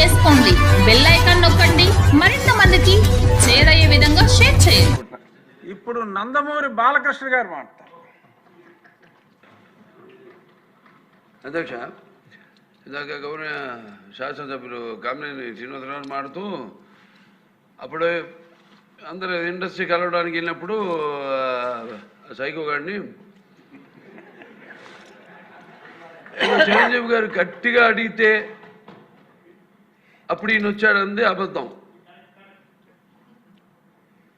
చేసుకోండి. Bell icon నొక్కండి. మరింత మందికి చేరయ్యే విధంగా షేర్ చేయండి. ఇప్పుడు నందమూరి బాలకృష్ణ గారు మాట్లాడతారు. అధ్యక్ష ఇందాక గౌరవ శాసనసభ్యులు కామినేని శ్రీనివాసరావు మాడుతూ అప్పుడు అందరు ఇండస్ట్రీ కలవడానికి వెళ్ళినప్పుడు సైకో గారిని చిరంజీవి గారు గట్టిగా అడిగితే అప్పుడు ఈయన వచ్చాడంది అబద్ధం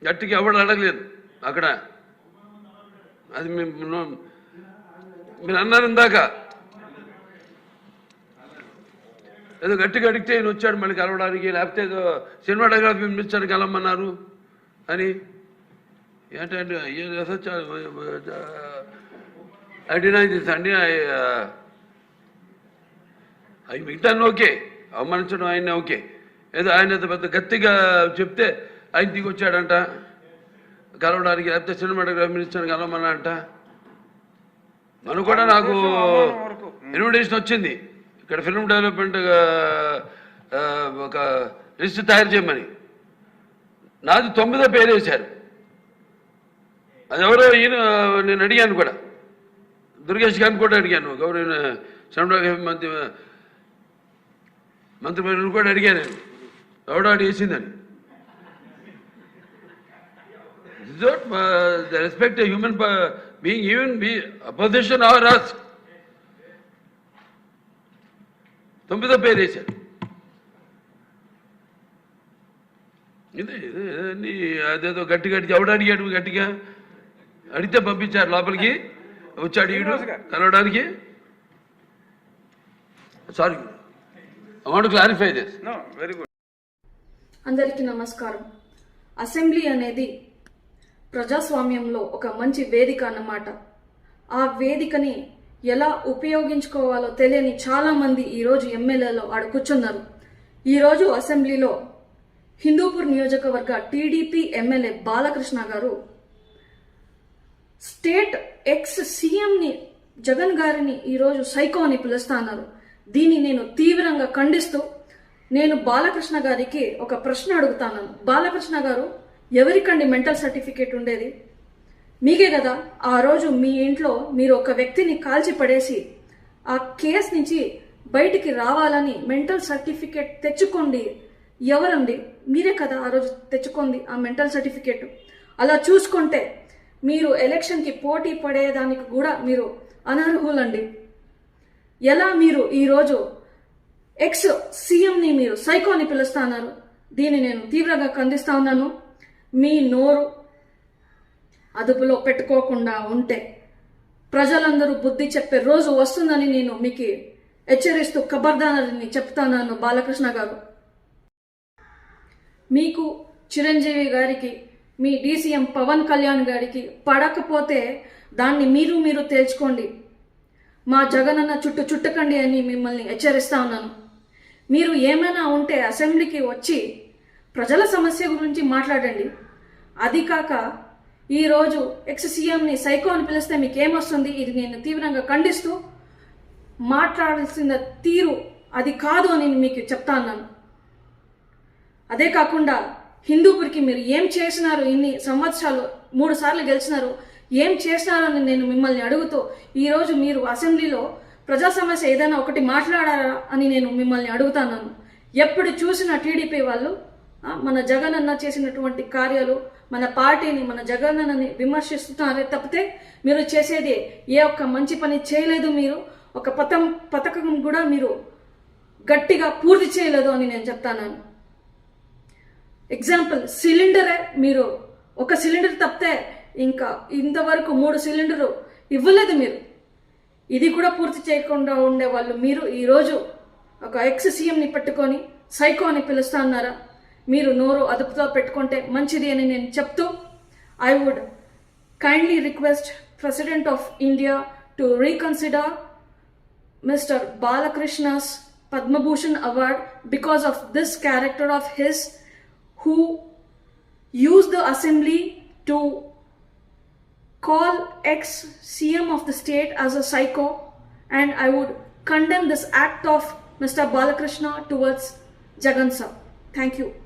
గట్టికి ఎవడు అడగలేదు అక్కడ అది మేము మీరు అన్నారు ఇందాక ఏదో గట్టిగా అడిగితే ఈయన వచ్చాడు మళ్ళీ కలవడానికి లేకపోతే ఏదో సినిమాటోగ్రఫీ మినిస్టర్ కలవమన్నారు అని ఏంటంటే ఐ డినై దిస్ అండి అవి మిగతాను ఓకే అవమానించడం ఆయన ఓకే. ఏదో ఆయన పెద్ద గట్టిగా చెప్తే ఆయన దిగి వచ్చాడంట. కలవడానికి లేకపోతే సినిమాటోగ్రఫీ మినిస్టర్ కలవమన్నా అంట మనం కూడా నాకు ఇన్విటేషన్ వచ్చింది. ఇక్కడ ఫిల్మ్ డెవలప్మెంట్ ఒక లిస్ట్ తయారు చేయమని. నాది తొమ్మిదో పేరు వేశారు. అది ఎవరో ఈయన నేను అడిగాను కూడా. దుర్గేష్ గారిని కూడా అడిగాను. గౌరవ సినిమాటోగ్రఫీ మంత్రి కూడా అడిగాను నేను ఎవడో అడి వేసిందని the respect human being even be opposition our us తొమ్మిదో పేరు వేశారు. ఇదే ఇదే అన్ని అదేదో గట్టి గట్టి ఎవడు అడిగాడు గట్టిగా? అడిగితే పంపించారు లోపలికి. వచ్చాడు ఈడు కలవడానికి. సారీ అందరికీ నమస్కారం. అసెంబ్లీ అనేది ప్రజాస్వామ్యంలో ఒక మంచి వేదిక అన్నమాట. ఆ వేదికని ఎలా ఉపయోగించుకోవాలో తెలియని చాలా మంది ఈరోజు ఎమ్మెల్యేలు ఆడ కూర్చున్నారు. ఈరోజు అసెంబ్లీలో హిందూపూర్ నియోజకవర్గ టీడీపీ ఎమ్మెల్యే బాలకృష్ణ గారు స్టేట్ ఎక్స్ సీఎంని జగన్ గారిని ఈరోజు సైకో అని పిలుస్తున్నారు. దీన్ని నేను తీవ్రంగా ఖండిస్తూ నేను బాలకృష్ణ గారికి ఒక ప్రశ్న అడుగుతాను. బాలకృష్ణ గారు ఎవరికండి మెంటల్ సర్టిఫికేట్ ఉండేది? మీకే కదా ఆ రోజు మీ ఇంట్లో మీరు ఒక వ్యక్తిని కాల్చి పడేసి ఆ కేసు నుంచి బయటికి రావాలని మెంటల్ సర్టిఫికేట్ తెచ్చుకోండి. ఎవరండి? మీరే కదా ఆ రోజు తెచ్చుకోండి ఆ మెంటల్ సర్టిఫికేట్. అలా చూసుకుంటే మీరు ఎలక్షన్కి పోటీ పడేదానికి కూడా మీరు అనర్హులండి. ఎలా మీరు ఈరోజు ఎక్స్ సీఎంని మీరు సైకోని పిలుస్తున్నారు? దీన్ని నేను తీవ్రంగా ఖండిస్తా ఉన్నాను. మీ నోరు అదుపులో పెట్టుకోకుండా ఉంటే ప్రజలందరూ బుద్ధి చెప్పే రోజు వస్తుందని నేను మీకు హెచ్చరిస్తూ కబర్దానని చెప్తాను బాలకృష్ణ గారు. మీకు చిరంజీవి గారికి మీ డీసీఎం పవన్ కళ్యాణ్ గారికి పడకపోతే దాన్ని మీరు మీరు తేల్చుకోండి. మా జగనన్న చుట్టూ చుట్టకండి అని మిమ్మల్ని హెచ్చరిస్తా ఉన్నాను. మీరు ఏమైనా ఉంటే అసెంబ్లీకి వచ్చి ప్రజల సమస్య గురించి మాట్లాడండి. అది కాక ఈరోజు ఎక్స్ సీఎంని సైకో అని పిలిస్తే మీకు ఏమొస్తుంది ఇది నేను తీవ్రంగా ఖండిస్తూ మాట్లాడాల్సిన తీరు అది కాదు అని మీకు చెప్తా ఉన్నాను. అదే కాకుండా హిందూపూర్కి మీరు ఏం చేసినారు? ఇన్ని సంవత్సరాలు మూడు సార్లు గెలిచినారు. ఏం చేసినారు అని నేను మిమ్మల్ని అడుగుతూ ఈరోజు మీరు అసెంబ్లీలో ప్రజా సమస్య ఏదైనా ఒకటి మాట్లాడారా అని నేను మిమ్మల్ని అడుగుతాను ఎప్పుడు చూసిన టీడీపీ వాళ్ళు మన జగన్ అన్న చేసినటువంటి కార్యాలు మన పార్టీని మన జగన్ అన్నని విమర్శిస్తున్నారే తప్పితే మీరు చేసేది ఏ ఒక్క మంచి పని చేయలేదు మీరు. ఒక పథం పథకం కూడా మీరు గట్టిగా పూర్తి చేయలేదు అని నేను చెప్తాను ఎగ్జాంపుల్ సిలిండరే మీరు ఒక సిలిండర్ తప్పితే ఇంకా ఇంతవరకు మూడు సిలిండరు ఇవ్వలేదు మీరు ఇది కూడా పూర్తి చేయకుండా ఉండే వాళ్ళు మీరు ఈరోజు ఒక ఎక్స్ సీఎంని పెట్టుకొని సైకో అని పిలుస్తా అన్నారా మీరు నోరు అదుపుతో పెట్టుకుంటే మంచిది అని నేను చెప్తూ I would kindly request president of India to reconsider Mr. Balakrishna's Padma Bhushan Award because of this character of his who used the assembly to call ex CM of the state as a psycho and I would condemn this act of Mr. Balakrishna towards Jagan. Thank you.